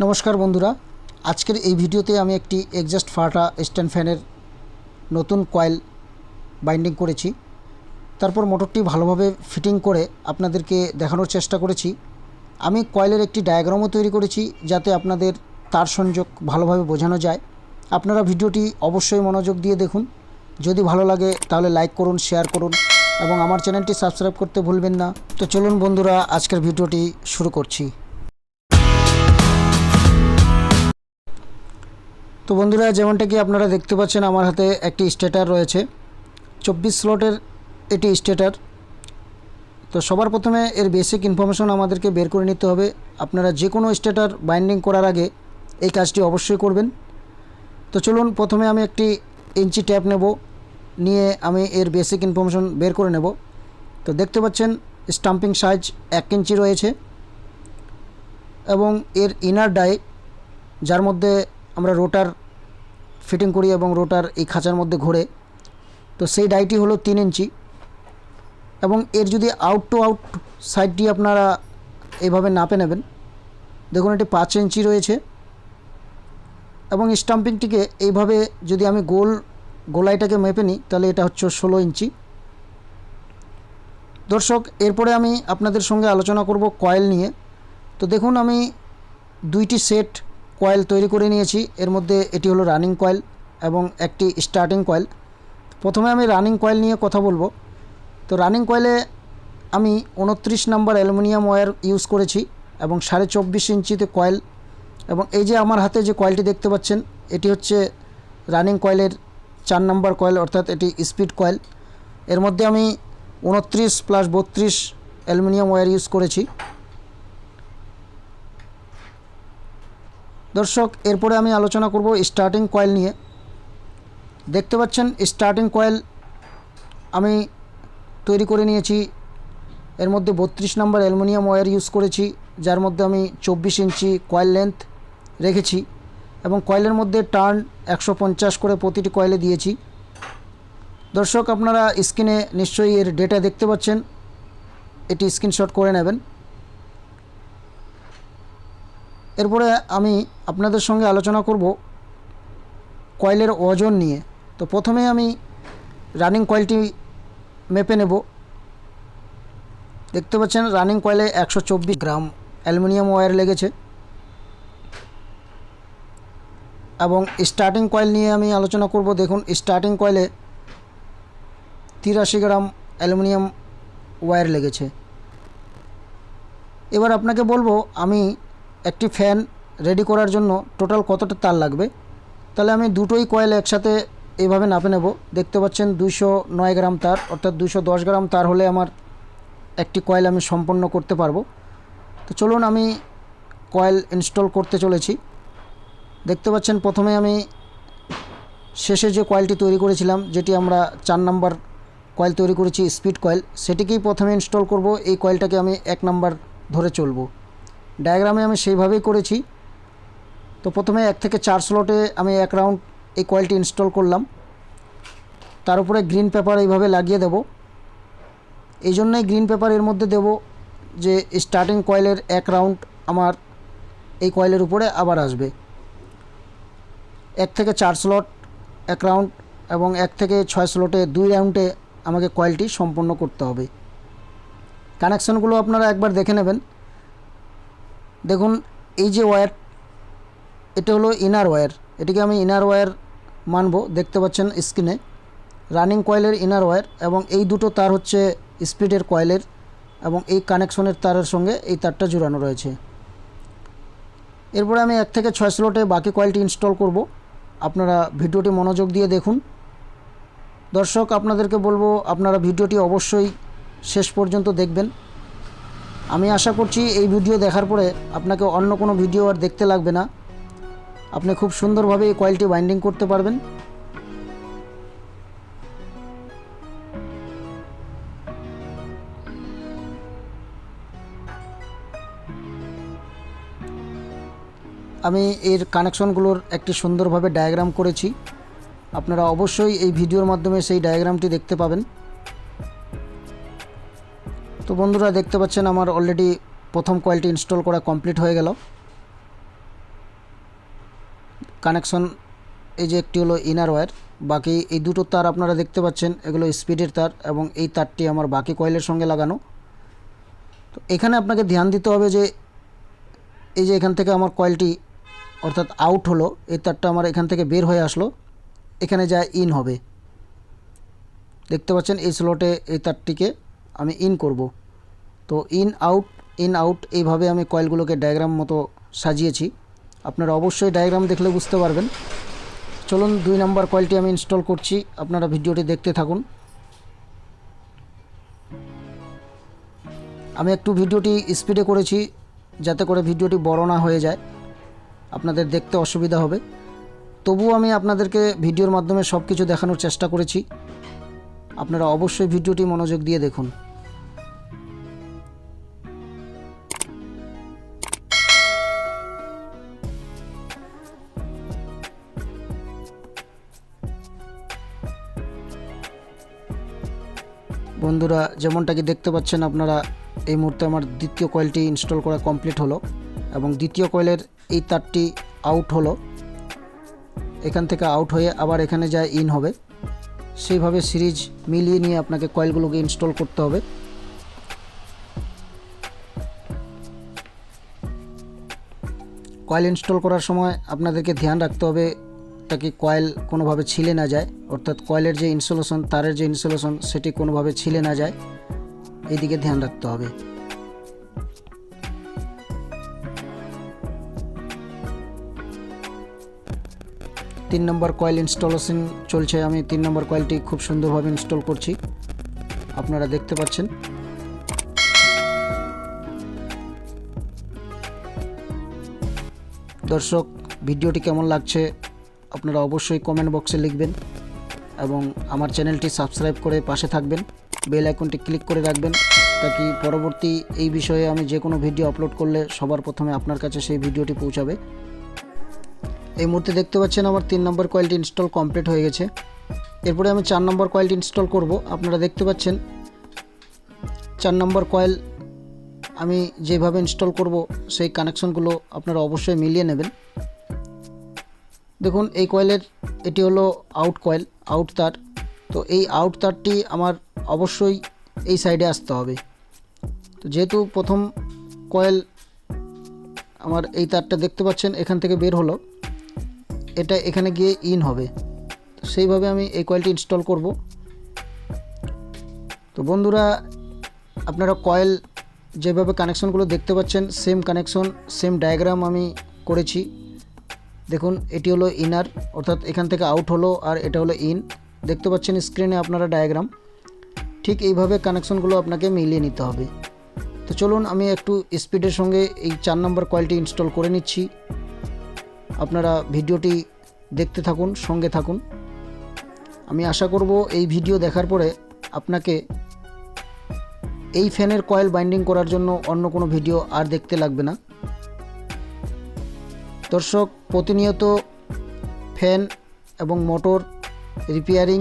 নমস্কার বন্ধুরা। আজকের এই ভিডিওতে আমি একটি এক্সাস্ট ফাটা স্ট্যান্ড ফ্যানের নতুন কয়েল বাইন্ডিং করেছি। তারপর মোটরটি ভালোভাবে ফিটিং করে আপনাদেরকে দেখানোর চেষ্টা করেছি। আমি কয়েলের একটি ডায়াগ্রামও তৈরি করেছি যাতে আপনাদের তার সংযোগ ভালোভাবে বোঝানো যায়। আপনারা ভিডিওটি অবশ্যই মনোযোগ দিয়ে দেখুন। যদি ভালো লাগে তাহলে লাইক করুন শেয়ার করুন এবং আমার চ্যানেলটি সাবস্ক্রাইব করতে ভুলবেন না। তো চলুন বন্ধুরা, আজকের ভিডিওটি শুরু করছি। তো বন্ধুরা, যেমনটা কি আপনারা দেখতে পাচ্ছেন, আমার হাতে একটি স্টেটার রয়েছে। চব্বিশ স্লটের এটি স্টেটার তো সবার প্রথমে এর বেসিক ইনফরমেশন আমাদেরকে বের করে নিতে হবে। আপনারা যে কোনো স্টেটার বাইন্ডিং করার আগে এই কাজটি অবশ্যই করবেন। তো চলুন, প্রথমে আমি একটি ইঞ্চি ট্যাপ নেব। নিয়ে আমি এর বেসিক ইনফরমেশন বের করে নেব। তো দেখতে পাচ্ছেন স্টাম্পিং সাইজ এক ইঞ্চি রয়েছে। এবং এর ইনার ডাই যার মধ্যে আমরা রোটার ফিটিং করি এবং রোটার এই খাঁচার মধ্যে ঘোরে। তো সেই ডাইটি হলো তিন ইঞ্চি। এবং এর যদি আউট টু আউট সাইডটি আপনারা এইভাবে নাপে নেবেন, দেখুন এটি পাঁচ ইঞ্চি রয়েছে। এবং স্টাম্পিংটিকে এইভাবে যদি আমি গোল গোলাইটাকে মেপে নিই, তাহলে এটা হচ্ছে ষোলো ইঞ্চি। দর্শক, এরপরে আমি আপনাদের সঙ্গে আলোচনা করব কয়েল নিয়ে। তো দেখুন আমি দুইটি সেট কয়েল তৈরি করে নিয়েছি। এর মধ্যে এটি হলো রানিং কয়েল এবং একটি স্টার্টিং কয়েল। প্রথমে আমি রানিং কয়েল নিয়ে কথা বলব। তো রানিং কয়েলে আমি উনত্রিশ নাম্বার অ্যালুমিনিয়াম ওয়্যার ইউজ করেছি এবং সাড়ে চব্বিশ ইঞ্চিতে কয়েল এবং এই যে আমার হাতে যে কয়েলটি দেখতে পাচ্ছেন, এটি হচ্ছে রানিং কয়েলের চার নাম্বার কয়েল অর্থাৎ এটি স্পিড কয়েল। এর মধ্যে আমি উনত্রিশ প্লাস বত্রিশ অ্যালুমিনিয়াম ওয়্যার ইউজ করেছি। দর্শক, এরপরে আমি আলোচনা করব স্টার্টিং কয়েল নিয়ে। দেখতে পাচ্ছেন স্টার্টিং কয়েল আমি তৈরি করে নিয়েছি। এর মধ্যে বত্রিশ নম্বর অ্যালুমিনিয়াম ওয়্যার ইউজ করেছি, যার মধ্যে আমি চব্বিশ ইঞ্চি কয়েল লেন্থ রেখেছি এবং কয়েলের মধ্যে টার্ন একশো পঞ্চাশ করে প্রতিটি কয়েলে দিয়েছি। দর্শক, আপনারা স্ক্রিনে নিশ্চয়ই এর ডেটা দেখতে পাচ্ছেন। এটি স্ক্রিনশট করে নেবেন। এরপরে আমি আপনাদের সঙ্গে আলোচনা করব কয়েলের ওজন নিয়ে। তো প্রথমে আমি রানিং কয়েলটি মেপে নেব। দেখতে পাচ্ছেন রানিং কয়েলে একশো চব্বিশ গ্রাম অ্যালুমিনিয়াম ওয়্যার লেগেছে। এবং স্টার্টিং কয়েল নিয়ে আমি আলোচনা করব। দেখুন স্টার্টিং কয়েলে তিরাশি গ্রাম অ্যালুমিনিয়াম ওয়্যার লেগেছে। এবার আপনাকে বলব, আমি একটি ফ্যান রেডি করার জন্য টোটাল কতটা তার লাগবে? তাহলে আমি দুটোই কয়েল একসাথে এইভাবে নাপে নেব। দেখতে পাচ্ছেন দুশো নয় গ্রাম তার, অর্থাৎ দুশো দশ গ্রাম তার হলে আমার একটি কয়েল আমি সম্পন্ন করতে পারব। তো চলুন আমি কয়েল ইনস্টল করতে চলেছি। দেখতে পাচ্ছেন প্রথমে আমি শেষে যে কয়েলটি তৈরি করেছিলাম, যেটি আমরা চার নাম্বার কয়েল তৈরি করেছি স্পিড কয়েল সেটিকেই প্রথমে ইনস্টল করব। এই কয়েলটাকে আমি এক নাম্বার ধরে চলবো। ডায়াগ্রামে আমি সেইভাবেই করেছি। তো প্রথমে এক থেকে চার স্লটে আমি এক রাউন্ড এই কয়েলটি ইনস্টল করলাম। তার উপরে গ্রিন পেপার এইভাবে লাগিয়ে দেব। এই জন্যই গ্রিন পেপার এর মধ্যে দেব যে স্টার্টিং কয়েলের এক রাউন্ড আমার এই কয়েলের উপরে আবার আসবে। এক থেকে চার স্লট এক রাউন্ড এবং এক থেকে ছয় স্লটে দুই রাউন্ডে আমাকে কয়েলটি সম্পন্ন করতে হবে। কানেকশানগুলো আপনারা একবার দেখে নেবেন। দেখুন, এই যে ওয়্যার এটা হলো ইনার ওয়্যার এটিকে আমি ইনার ওয়্যার মানব, দেখতে পাচ্ছেন স্ক্রিনে রানিং কয়েলের ইনার ওয়্যার এবং এই দুটো তার হচ্ছে স্পিডের কয়েলের এবং এই কানেকশনের তারের সঙ্গে এই তারটা জোড়ানো রয়েছে। এরপরে আমি এক থেকে ছয় স্লটে বাকি কয়েলটি ইনস্টল করব। আপনারা ভিডিওটি মনোযোগ দিয়ে দেখুন। দর্শক, আপনাদেরকে বলব, আপনারা ভিডিওটি অবশ্যই শেষ পর্যন্ত দেখবেন। আমি আশা করছি এই ভিডিও দেখার পরে আপনাকে অন্য কোনো ভিডিও আর দেখতে লাগবে না। আপনি খুব সুন্দরভাবে এই কয়েলটি বাইন্ডিং করতে পারবেন। আমি এর কানেকশনগুলোর একটি সুন্দরভাবে ডায়াগ্রাম করেছি। আপনারা অবশ্যই এই ভিডিওর মাধ্যমে সেই ডায়াগ্রামটি দেখতে পাবেন। তো বন্ধুরা দেখতে পাচ্ছেন আমার অলরেডি প্রথম কয়েলটি ইনস্টল করা কমপ্লিট হয়ে গেল। কানেকশন এই যে একটি হলো ইনার ওয়্যার বাকি এই দুটো তার আপনারা দেখতে পাচ্ছেন, এগুলো স্পিডের তার এবং এই তারটি আমার বাকি কয়েলের সঙ্গে লাগানো। তো এখানে আপনাকে ধ্যান দিতে হবে যে এই যে এখান থেকে আমার কয়েলটি অর্থাৎ আউট হলো, এই তারটা আমার এখান থেকে বের হয়ে আসলো, এখানে যা ইন হবে। দেখতে পাচ্ছেন এই স্লটে এই তারটিকে আমি ইন করব। তো ইন আউট ইন আউট এইভাবে আমি কয়েলগুলোকে ডায়াগ্রাম মতো সাজিয়েছি। আপনারা অবশ্যই ডায়াগ্রাম দেখলে বুঝতে পারবেন। চলুন দুই নাম্বার কয়েলটি আমি ইনস্টল করছি। আপনারা ভিডিওটি দেখতে থাকুন। আমি একটু ভিডিওটি স্পিডে করেছি, যাতে করে ভিডিওটি বড় না হয়ে যায়। আপনাদের দেখতে অসুবিধা হবে। তবুও আমি আপনাদেরকে ভিডিওর মাধ্যমে সব কিছু দেখানোর চেষ্টা করেছি। আপনারা অবশ্যই ভিডিওটি মনোযোগ দিয়ে দেখুন। বন্ধুরা, যেমনটা কি দেখতে পাচ্ছেন আপনারা, এই মুহূর্তে আমার দ্বিতীয় কয়েলটি ইনস্টল করা কমপ্লিট হলো এবং দ্বিতীয় কয়েলের এই তারটি আউট হলো। এখান থেকে আউট হয়ে আবার এখানে যায় ইন হবে, সেইভাবে সিরিজ মিলিয়ে নিয়ে আপনাকে কয়েলগুলোকে ইনস্টল করতে হবে। কয়েল ইনস্টল করার সময় আপনাদেরকে ধ্যান রাখতে হবে তাকে কয়েল কোনোভাবে ছিলে না যায়, অর্থাৎ কয়েলের যে ইনসুলেশন তারের যে ইনসুলেশন সেটি কোনোভাবে ছিলে না যায়, এইদিকে ধ্যান রাখতে হবে। তিন নম্বর কয়েল ইনস্টলেশন চলছে, আমি তিন নম্বর কয়েলটি খুব সুন্দরভাবে ইনস্টল করছি। আপনারা দেখতে পাচ্ছেন। দর্শক, ভিডিওটি কেমন লাগছে? আপনারা অবশ্যই কমেন্ট বক্সে লিখবেন এবং আমার চ্যানেলটি সাবস্ক্রাইব করে পাশে থাকবেন। বেল আইকনটি ক্লিক করে রাখবেন তাকি পরবর্তী এই বিষয়ে আমি যে কোনো ভিডিও আপলোড করলে সবার প্রথমে আপনার কাছে সেই ভিডিওটি পৌঁছাবে। এই মুহূর্তে দেখতে পাচ্ছেন আমার তিন নম্বর কয়েলটি ইনস্টল কমপ্লিট হয়ে গেছে। এরপরে আমি চার নম্বর কয়েলটি ইনস্টল করব। আপনারা দেখতে পাচ্ছেন চার নম্বর কয়েল আমি যেভাবে ইনস্টল করব, সেই কানেকশনগুলো আপনারা অবশ্যই মিলিয়ে নেবেন। দেখুন, এই কয়েলের এটি হলো আউট কয়েল আউট তার। তো এই আউট তারটি আমার অবশ্যই এই সাইডে আসতে হবে। তো যেহেতু প্রথম কয়েল আমার এই তারটা দেখতে পাচ্ছেন, এখান থেকে বের হলো। এটা এখানে গিয়ে ইন হবে। তো সেইভাবে আমি এই কয়েলটি ইনস্টল করব। তো বন্ধুরা, আপনারা কয়েল যেভাবে কানেকশনগুলো দেখতে পাচ্ছেন সেম কানেকশন সেম ডায়াগ্রাম আমি করেছি। দেখুন, এটি হলো ইনার অর্থাৎ এখান থেকে আউট হলো আর এটা হলো ইন দেখতে পাচ্ছেন স্ক্রিনে আপনারা ডায়াগ্রাম ঠিক এইভাবে কানেকশনগুলো আপনাকে মিলিয়ে নিতে হবে। তো চলুন, আমি একটু স্পিডের সঙ্গে এই চার নম্বর কয়েলটি ইনস্টল করে নিচ্ছি। আপনারা ভিডিওটি দেখতে থাকুন, সঙ্গে থাকুন। আমি আশা করব এই ভিডিও দেখার পরে আপনাকে এই ফ্যানের কয়েল বাইন্ডিং করার জন্য অন্য কোনো ভিডিও আর দেখতে লাগবে না। দর্শক, প্রতিনিয়ত ফ্যান এবং মোটর রিপেয়ারিং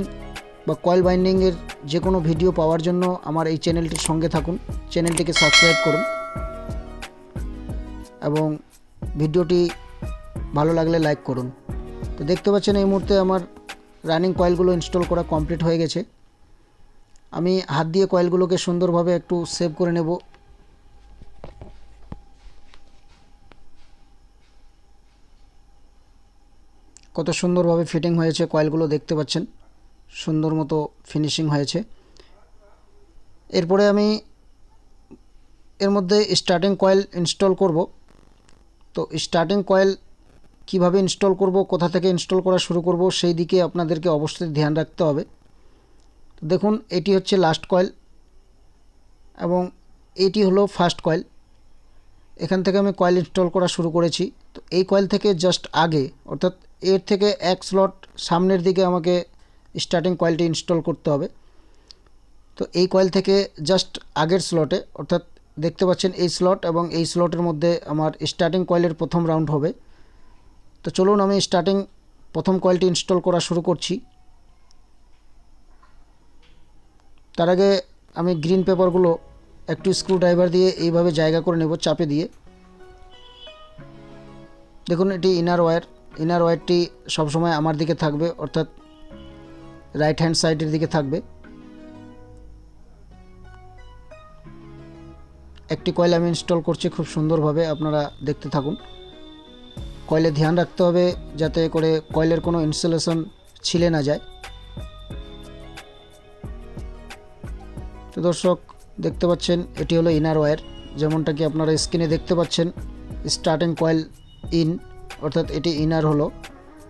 বা কয়েল বাইন্ডিংয়ের যে কোনো ভিডিও পাওয়ার জন্য আমার এই চ্যানেলটির সঙ্গে থাকুন। চ্যানেলটিকে সাবস্ক্রাইব করুন এবং ভিডিওটি ভালো লাগলে লাইক করুন। তো দেখতে পাচ্ছেন এই মুহূর্তে আমার রানিং কয়েলগুলো ইনস্টল করা কমপ্লিট হয়ে গেছে। আমি হাত দিয়ে কয়েলগুলোকে সুন্দরভাবে একটু সেভ করে নেব। কত সুন্দরভাবে ফিটিং হয়েছে কয়েলগুলো দেখতে পাচ্ছেন। সুন্দর মতো ফিনিশিং হয়েছে। এরপরে আমি এর মধ্যে স্টার্টিং কয়েল ইনস্টল করব। তো স্টার্টিং কয়েল কীভাবে ইনস্টল করব, কোথা থেকে ইনস্টল করা শুরু করব, সেই দিকে আপনাদেরকে অবশ্যই ধ্যান রাখতে হবে। দেখুন, এটি হচ্ছে লাস্ট কয়েল এবং এটি হলো ফার্স্ট কয়েল এখান থেকে আমি কয়েল ইনস্টল করা শুরু করেছি। তো এই কয়েল থেকে জাস্ট আগে, অর্থাৎ এর থেকে এক স্লট সামনের দিকে আমাকে স্টার্টিং কয়েলটি ইনস্টল করতে হবে। তো এই কয়েল থেকে জাস্ট আগের স্লটে অর্থাৎ দেখতে পাচ্ছেন এই স্লট এবং এই স্লটের মধ্যে আমার স্টার্টিং কয়েলের প্রথম রাউন্ড হবে। তো চলুন আমি স্টার্টিং প্রথম কয়েলটি ইনস্টল করা শুরু করছি। তার আগে আমি গ্রিন পেপারগুলো একটু স্ক্রু ড্রাইভার দিয়ে এইভাবে জায়গা করে নেব, চাপে দিয়ে। দেখুন, এটি ইনার ওয়্যার ইনার ওয়্যারটি সবসময় আমার দিকে থাকবে, অর্থাৎ রাইট হ্যান্ড সাইডের দিকে থাকবে। একটি কয়েল আমি ইনস্টল করছি খুব সুন্দরভাবে, আপনারা দেখতে থাকুন। কয়েলে ধ্যান রাখতে হবে যাতে করে কয়েলের কোনো ইনস্টলেশন ছিলে না যায়। তো দর্শক, দেখতে পাচ্ছেন, এটি হলো ইনার ওয়্যার যেমনটা কি আপনারা স্ক্রিনে দেখতে পাচ্ছেন। স্টার্টিং কয়েল ইন অর্থাৎ এটি ইনার হলো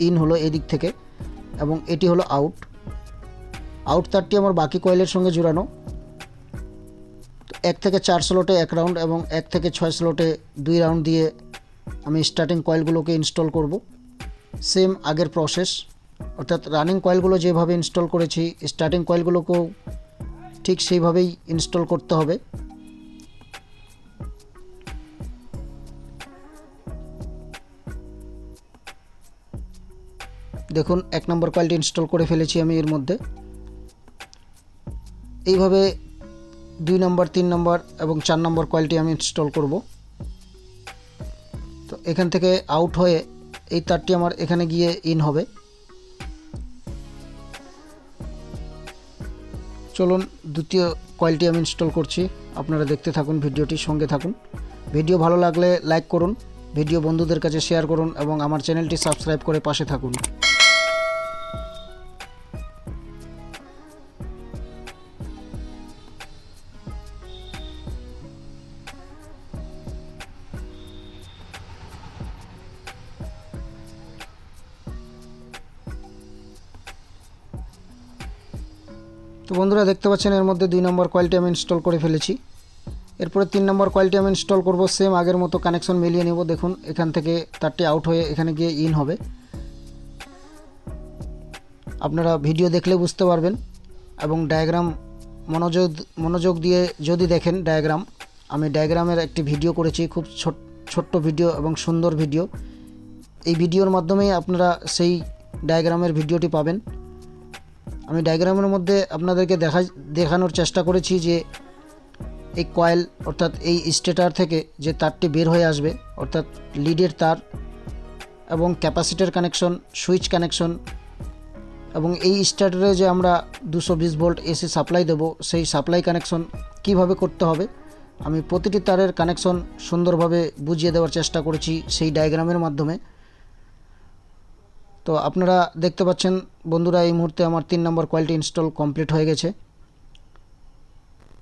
ইন হলো এদিক থেকে, এবং এটি হলো আউট আউট তারটি আমার বাকি কয়েলের সঙ্গে জোড়ানো। এক থেকে চার স্লটে এক রাউন্ড এবং এক থেকে ছয় স্লটে দুই রাউন্ড দিয়ে আমি স্টার্টিং কয়েলগুলোকে ইনস্টল করব। সেম আগের প্রসেস অর্থাৎ রানিং কয়েলগুলো যেভাবে ইনস্টল করেছি স্টার্টিং কয়েলগুলোকেও ঠিক সেইভাবেই ইনস্টল করতে হবে। দেখুন, এক নম্বর কয়েলটি ইনস্টল করে ফেলেছি আমি এর মধ্যে। এইভাবে দুই নম্বর, তিন নম্বর এবং চার নম্বর কয়েলটি আমি ইনস্টল করব। তো এখান থেকে আউট হয়ে এই তারটি আমার এখানে গিয়ে ইন হবে। চলুন, দ্বিতীয় কয়েলটি আমি ইনস্টল করছি। আপনারা দেখতে থাকুন, ভিডিওটি সঙ্গে থাকুন। ভিডিও ভালো লাগলে লাইক করুন, ভিডিও বন্ধুদের কাছে শেয়ার করুন এবং আমার চ্যানেলটি সাবস্ক্রাইব করে পাশে থাকুন। তো বন্ধুরা দেখতে পাচ্ছেন এর মধ্যে দুই নম্বর কয়েলটি আমি ইনস্টল করে ফেলেছি। এরপরে তিন নম্বর কয়েলটি আমি ইনস্টল করব সেম আগের মতো কানেকশন মিলিয়ে নেব। দেখুন, এখান থেকে তারটি আউট হয়ে এখানে গিয়ে ইন হবে। আপনারা ভিডিও দেখলে বুঝতে পারবেন এবং ডায়াগ্রাম মনোযোগ মনোযোগ দিয়ে যদি দেখেন ডায়াগ্রাম আমি ডায়াগ্রামের একটি ভিডিও করেছি, খুব ছোট- ছোট্ট ভিডিও এবং সুন্দর ভিডিও এই ভিডিওর মাধ্যমেই আপনারা সেই ডায়াগ্রামের ভিডিওটি পাবেন। আমি ডায়াগ্রামের মধ্যে আপনাদেরকে দেখা দেখানোর চেষ্টা করেছি যে এই কয়েল অর্থাৎ এই স্টেটার থেকে যে তারটি বের হয়ে আসবে, অর্থাৎ লিডের তার এবং ক্যাপাসিটার কানেকশন সুইচ কানেকশন এবং এই স্টার্টারে যে আমরা দুশো বিশ ভোল্ট এসি সাপ্লাই দেবো, সেই সাপ্লাই কানেকশন কীভাবে করতে হবে, আমি প্রতিটি তারের কানেকশন সুন্দরভাবে বুঝিয়ে দেওয়ার চেষ্টা করেছি সেই ডায়াগ্রামের মাধ্যমে। তো আপনারা দেখতে পাচ্ছেন, বন্ধুরা, এই মুহূর্তে আমার তিন নম্বর কয়েলটি ইনস্টল কমপ্লিট হয়ে গেছে।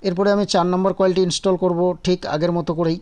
এরপরে আমি চার নম্বর কয়েলটি ইনস্টল করব ঠিক আগের মতো করেই।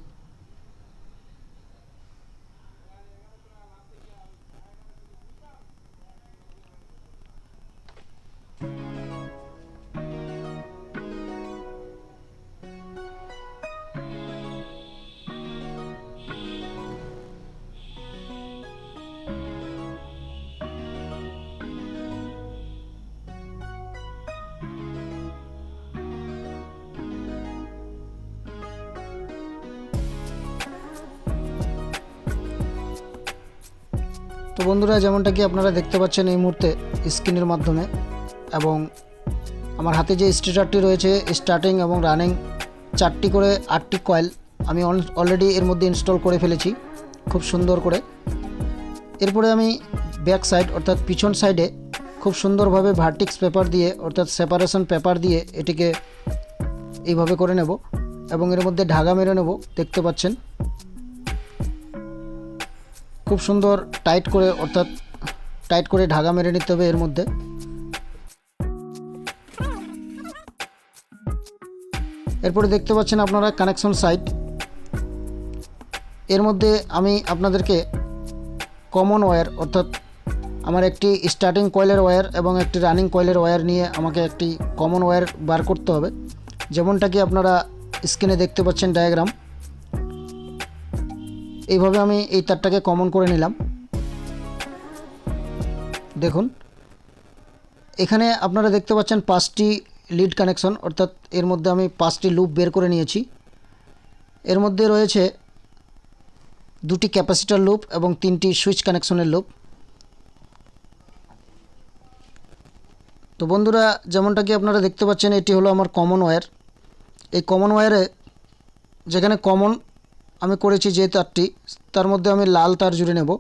তো বন্ধুরা, যেমনটা কি আপনারা দেখতে পাচ্ছেন এই মুহূর্তে স্ক্রিনের মাধ্যমে, এবং আমার হাতে যে স্টেটারটি রয়েছে স্টার্টিং এবং রানিং চারটি করে আটটি কয়েল আমি অলরেডি এর মধ্যে ইনস্টল করে ফেলেছি, খুব সুন্দর করে। এরপরে আমি ব্যাক সাইড অর্থাৎ পিছন সাইডে খুব সুন্দরভাবে ভার্টিক্স পেপার দিয়ে, অর্থাৎ সেপারেশন পেপার দিয়ে এটিকে এইভাবে করে নেব, এবং এর মধ্যে ঢাকা মেরে নেব, দেখতে পাচ্ছেন। খুব সুন্দর টাইট করে, অর্থাৎ টাইট করে ঢাকা মেরে নিতে হবে এর মধ্যে। এরপরে দেখতে পাচ্ছেন আপনারা কানেকশন সাইট এর মধ্যে আমি আপনাদেরকে কমন ওয়্যার অর্থাৎ আমার একটি স্টার্টিং কয়েলের ওয়্যার এবং একটি রানিং কয়েলের ওয়্যার নিয়ে আমাকে একটি কমন ওয়্যার বার করতে হবে। যেমনটা কি আপনারা স্ক্রিনে দেখতে পাচ্ছেন ডায়াগ্রাম এইভাবে আমি এই তারটাকে কমন করে নিলাম। দেখুন, এখানে আপনারা দেখতে পাচ্ছেন পাঁচটি লিড কানেকশন অর্থাৎ এর মধ্যে আমি পাঁচটি লুপ বের করে নিয়েছি। এর মধ্যে রয়েছে দুটি ক্যাপাসিটার লুপ এবং তিনটি সুইচ কানেকশনের লুপ তো বন্ধুরা, যেমনটা কি আপনারা দেখতে পাচ্ছেন, এটি হলো আমার কমন ওয়্যার এই কমন ওয়্যারে যেখানে কমন আমি করেছি যে তারটি, তার মধ্যে আমি লাল তার জুড়ে নেব।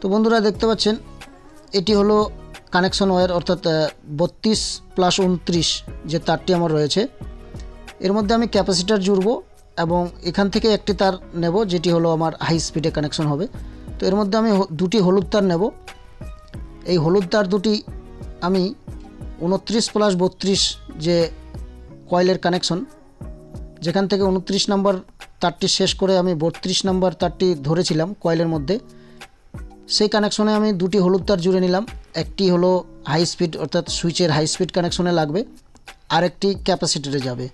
তো বন্ধুরা দেখতে পাচ্ছেন, এটি হলো কানেকশন ওয়্যার অর্থাৎ বত্রিশ প্লাস উনত্রিশ যে তারটি আমার রয়েছে, এর মধ্যে আমি ক্যাপাসিটার জুড়ব এবং এখান থেকে একটি তার নেব, যেটি হলো আমার হাই স্পিডে কানেকশন হবে। তো এর মধ্যে আমি দুটি হলুদ তার নেব। এই হলুদ তার দুটি আমি উনত্রিশ প্লাস বত্রিশ যে কয়েলের কানেকশন যেখান থেকে উনত্রিশ নম্বর তারটি শেষ করে আমি বত্রিশ নম্বর তারটি ধরেছিলাম কয়েলের মধ্যে। সেই কানেকশনে আমি দুটি হলুদ তার জুড়ে নিলাম। একটি হলো হাই স্পিড অর্থাৎ সুইচের হাই স্পিড কানেকশনে লাগবে। আর আরেকটি ক্যাপাসিটরে যাবে।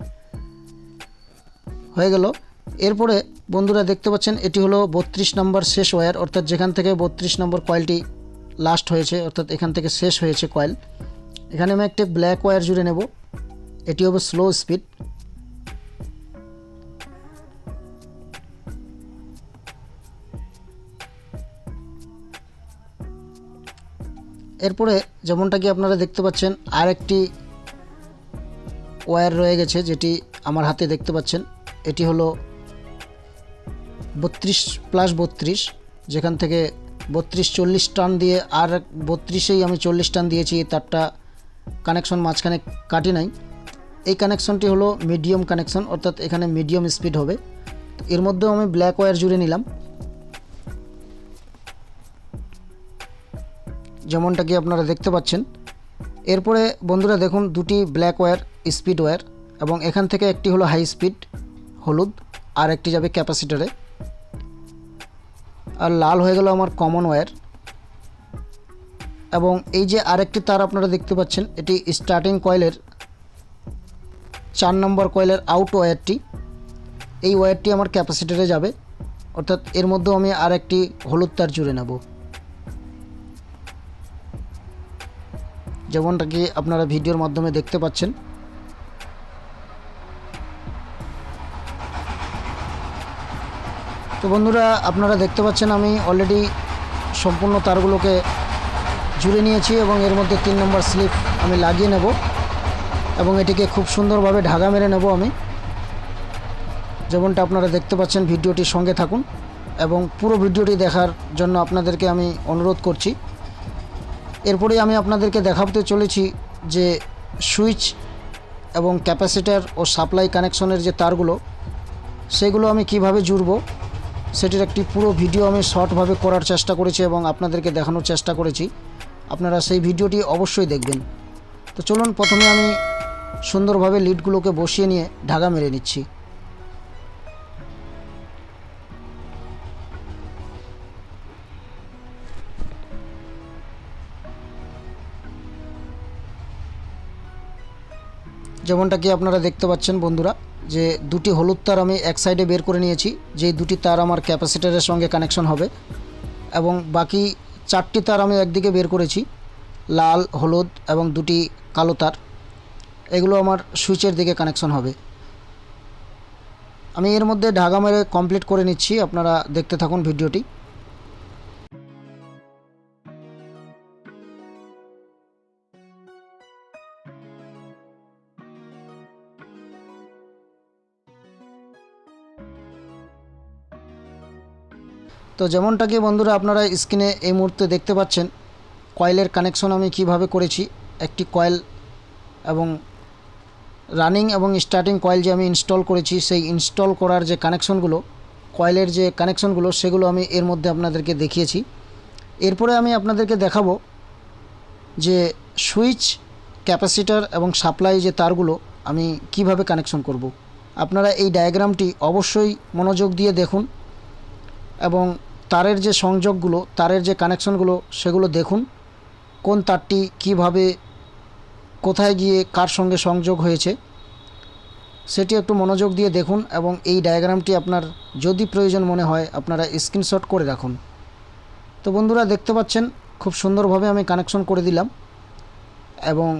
হয়ে গেল। এরপরে বন্ধুরা দেখতে পাচ্ছেন, এটি হলো বত্রিশ নম্বর শেষ ওয়্যার অর্থাৎ যেখান থেকে বত্রিশ নম্বর কয়েলটি লাস্ট হয়েছে, অর্থাৎ এখান থেকে শেষ হয়েছে কয়েল এখানে আমি একটি ব্ল্যাক ওয়্যার জুড়ে নেব। এটি হবে স্লো স্পিড এরপরে যেমনটা কি আপনারা দেখতে পাচ্ছেন, আরেকটি ওয়্যার রয়ে গেছে যেটি আমার হাতে দেখতে পাচ্ছেন। এটি হলো বত্রিশ প্লাস বত্রিশ, যেখান থেকে বত্রিশ চল্লিশ টান দিয়ে আর বত্রিশেই আমি চল্লিশ টান দিয়েছি তারটা কানেকশন মাঝখানে কাটি নাই। এই কানেকশনটি হলো মিডিয়াম কানেকশন, অর্থাৎ এখানে মিডিয়াম স্পিড হবে। এর মধ্যেও আমি ব্ল্যাক ওয়্যার জুড়ে নিলাম। যেমনটা কি আপনারা দেখতে পাচ্ছেন। এরপরে বন্ধুরা দেখুন দুটি ব্ল্যাক ওয়্যার স্পিড ওয়্যার এবং এখান থেকে একটি হলো হাই স্পিড হলুদ আর একটি যাবে ক্যাপাসিটারে আর লাল হয়ে গেল আমার কমন ওয়্যার এবং এই যে আরেকটি তার আপনারা দেখতে পাচ্ছেন, এটি স্টার্টিং কয়েলের চার নম্বর কয়েলের আউট ওয়্যারটি এই ওয়্যারটি আমার ক্যাপাসিটারে যাবে। অর্থাৎ এর মধ্যেও আমি আরেকটি হলুদ তার জুড়ে নেব। যেমনটা কি আপনারা ভিডিওর মাধ্যমে দেখতে পাচ্ছেন। তো বন্ধুরা, আপনারা দেখতে পাচ্ছেন আমি অলরেডি সম্পূর্ণ তারগুলোকে জুড়ে নিয়েছি এবং এর মধ্যে তিন নম্বর স্লিপ আমি লাগিয়ে নেব এবং এটিকে খুব সুন্দরভাবে ঢাকা মেরে নেব আমি। যেমনটা আপনারা দেখতে পাচ্ছেন, ভিডিওটির সঙ্গে থাকুন এবং পুরো ভিডিওটি দেখার জন্য আপনাদেরকে আমি অনুরোধ করছি। এরপরে আমি আপনাদেরকে দেখাতে চলেছি যে সুইচ এবং ক্যাপাসিটার ও সাপ্লাই কানেকশনের যে তারগুলো, সেগুলো আমি কীভাবে জুড়ব, সেটির একটি পুরো ভিডিও আমি শর্টভাবে করার চেষ্টা করেছি এবং আপনাদেরকে দেখানোর চেষ্টা করেছি। আপনারা সেই ভিডিওটি অবশ্যই দেখবেন। তো চলুন, প্রথমে আমি সুন্দরভাবে লিডগুলোকে বসিয়ে নিয়ে ঢাকা মেরে নিচ্ছি। যেমনটা কি আপনারা দেখতে পাচ্ছেন বন্ধুরা, যে দুটি হলুদ তার আমি এক সাইডে বের করে নিয়েছি যে দুটি তার আমার ক্যাপাসিটারের সঙ্গে কানেকশন হবে এবং বাকি চারটি তার আমি একদিকে বের করেছি, লাল, হলুদ এবং দুটি কালো তার। এগুলো আমার সুইচের দিকে কানেকশন হবে। আমি এর মধ্যে ঢাকা মেরে কমপ্লিট করে নিচ্ছি, আপনারা দেখতে থাকুন ভিডিওটি। তো যেমনটা কি বন্ধুরা আপনারা স্ক্রিনে এই মুহূর্তে দেখতে পাচ্ছেন, কয়েলের কানেকশন আমি কীভাবে করেছি, একটি কয়েল এবং রানিং এবং স্টার্টিং কয়েল যে আমি ইনস্টল করেছি, সেই ইনস্টল করার যে কানেকশনগুলো কয়েলের যে কানেকশনগুলো সেগুলো আমি এর মধ্যে আপনাদেরকে দেখিয়েছি এরপরে আমি আপনাদেরকে দেখাবো যে সুইচ ক্যাপাসিটার এবং সাপ্লাই যে তারগুলো, আমি কীভাবে কানেকশন করব। আপনারা এই ডায়াগ্রামটি অবশ্যই মনোযোগ দিয়ে দেখুন এবং তারের যে সংযোগগুলো, তারের যে কানেকশনগুলো, সেগুলো দেখুন। কোন তারটি কীভাবে, কোথায় গিয়ে কার সঙ্গে সংযোগ হয়েছে, সেটি একটু মনোযোগ দিয়ে দেখুন এবং এই ডায়াগ্রামটি আপনার যদি প্রয়োজন মনে হয়, আপনারা স্ক্রিনশট করে রাখুন। তো বন্ধুরা, দেখতে পাচ্ছেন, খুব সুন্দরভাবে আমি কানেকশন করে দিলাম এবং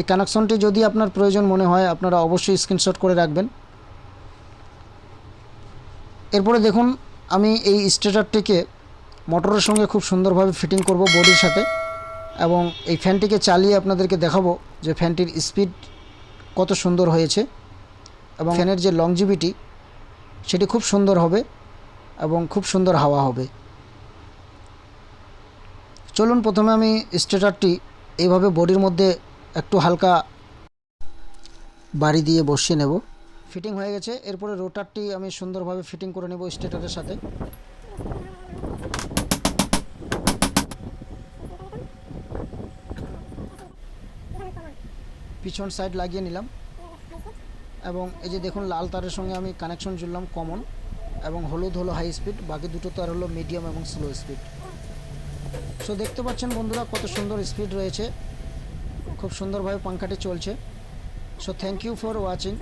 এই কানেকশনটি যদি আপনার প্রয়োজন মনে হয়, আপনারা অবশ্যই স্ক্রিনশট করে রাখবেন। এরপরে দেখুন, আমি এই স্টেটারটিকে মোটরের সঙ্গে খুব সুন্দরভাবে ফিটিং করব বডির সাথে এবং এই ফ্যানটিকে চালিয়ে আপনাদেরকে দেখাবো যে ফ্যানটির স্পিড কত সুন্দর হয়েছে এবং ফ্যানের যে লংজিভিটি সেটি খুব সুন্দর হবে এবং খুব সুন্দর হাওয়া হবে। চলুন প্রথমে আমি স্টেটারটি এইভাবে বডির মধ্যে একটু হালকা বাড়ি দিয়ে বসিয়ে নেব। ফিটিং হয়ে গেছে। এরপরে রোটারটি আমি সুন্দরভাবে ফিটিং করে নেব স্টেটারের সাথে। পিছন সাইড লাগিয়ে নিলাম। এবং এই যে দেখুন, লাল তারের সঙ্গে আমি কানেকশন জুড়লাম কমন এবং হলুদ হলো হাই স্পিড, বাকি দুটো তার হলো মিডিয়াম এবং স্লো স্পিড। সো দেখতে পাচ্ছেন বন্ধুরা কত সুন্দর স্পিড রয়েছে। খুব সুন্দরভাবে পাঙ্খাটি চলছে। So thank you for watching